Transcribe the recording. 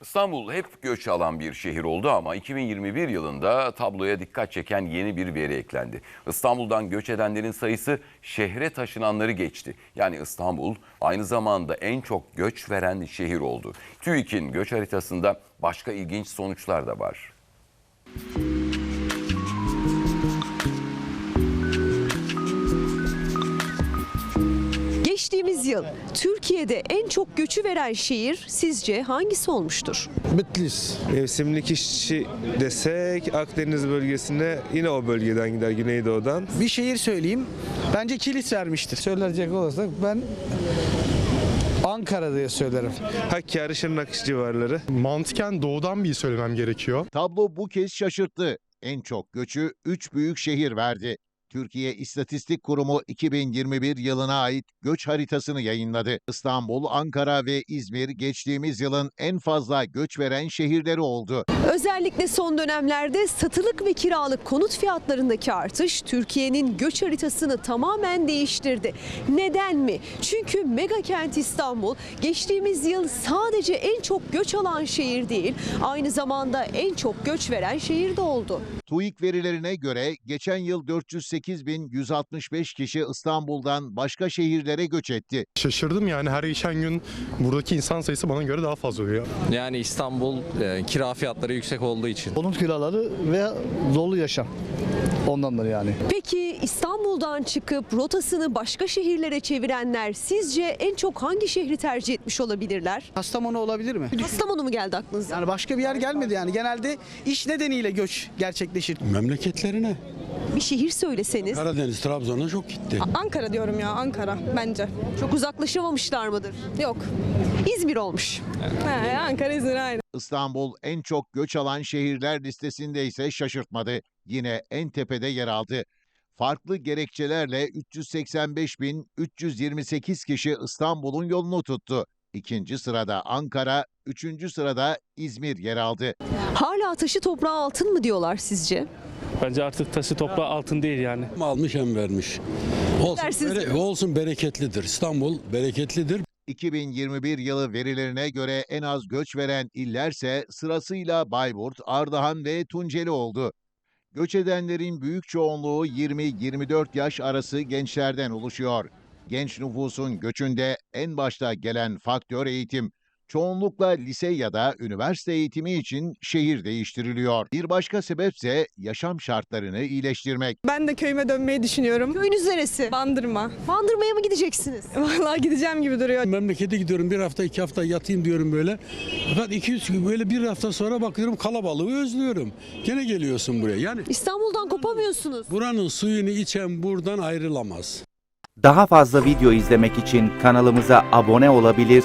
İstanbul hep göç alan bir şehir oldu ama 2021 yılında tabloya dikkat çeken yeni bir veri eklendi. İstanbul'dan göç edenlerin sayısı şehre taşınanları geçti. Yani İstanbul aynı zamanda en çok göç veren şehir oldu. TÜİK'in göç haritasında başka ilginç sonuçlar da var. Geçtiğimiz yıl Türkiye'de en çok göçü veren şehir sizce hangisi olmuştur? Bitlis. Mevsimlik işçi desek Akdeniz bölgesinde yine o bölgeden gider Güneydoğu'dan. Bir şehir söyleyeyim. Bence kilis vermiştir. Söyleyecek olursak ben Ankara diye söylerim. Hakkari, Şırnak civarları. Mantıken doğudan bir söylemem gerekiyor. Tablo bu kez şaşırttı. En çok göçü 3 büyük şehir verdi. Türkiye İstatistik Kurumu 2021 yılına ait göç haritasını yayınladı. İstanbul, Ankara ve İzmir geçtiğimiz yılın en fazla göç veren şehirleri oldu. Özellikle son dönemlerde satılık ve kiralık konut fiyatlarındaki artış Türkiye'nin göç haritasını tamamen değiştirdi. Neden mi? Çünkü mega kent İstanbul geçtiğimiz yıl sadece en çok göç alan şehir değil, aynı zamanda en çok göç veren şehir de oldu. TÜİK verilerine göre geçen yıl 408.165 kişi İstanbul'dan başka şehirlere göç etti. Şaşırdım yani her geçen gün buradaki insan sayısı bana göre daha fazla oluyor. Yani İstanbul e, kira fiyatları yüksek olduğu için. Konut kiraları ve dolu yaşam. Ondandır yani. Peki İstanbul'dan çıkıp rotasını başka şehirlere çevirenler sizce en çok hangi şehri tercih etmiş olabilirler? Kastamonu olabilir mi? Kastamonu mu geldi aklınıza? Yani başka bir yer gelmedi yani. Genelde iş nedeniyle göç gerçekleşir. Memleketlerine. Bir şehir söyleseniz Karadeniz, Trabzon'a çok gitti. Ankara diyorum ya Ankara bence. çok uzaklaşamamışlar mıdır? Yok. İzmir olmuş. He, Ankara İzmir aynı. İstanbul en çok göç alan şehirler listesinde ise şaşırtmadı. Yine en tepede yer aldı. Farklı gerekçelerle 385.328 kişi İstanbul'un yolunu tuttu. İkinci sırada Ankara, üçüncü sırada İzmir yer aldı. Hala taşı toprağı altın mı diyorlar sizce? Bence artık taşı toprağı altın değil yani. Hem almış hem vermiş. Olsun, Dersiniz bere- olsun bereketlidir. İstanbul bereketlidir. 2021 yılı verilerine göre en az göç veren illerse sırasıyla Bayburt, Ardahan ve Tunceli oldu. Göç edenlerin büyük çoğunluğu 20-24 yaş arası gençlerden oluşuyor. Genç nüfusun göçünde en başta gelen faktör eğitim. Çoğunlukla lise ya da üniversite eğitimi için şehir değiştiriliyor. Bir başka sebepse yaşam şartlarını iyileştirmek. Ben de köyüme dönmeyi düşünüyorum. Köyünüz neresi? Bandırma. Bandırma'ya mı gideceksiniz? Vallahi gideceğim gibi duruyor. Memlekete gidiyorum bir hafta iki hafta yatayım diyorum böyle. Fakat iki üç gün böyle bir hafta sonra bakıyorum kalabalığı özlüyorum. Gene geliyorsun buraya. Yani İstanbul'dan kopamıyorsunuz. buranın suyunu içen buradan ayrılamaz. Daha fazla video izlemek için kanalımıza abone olabilir,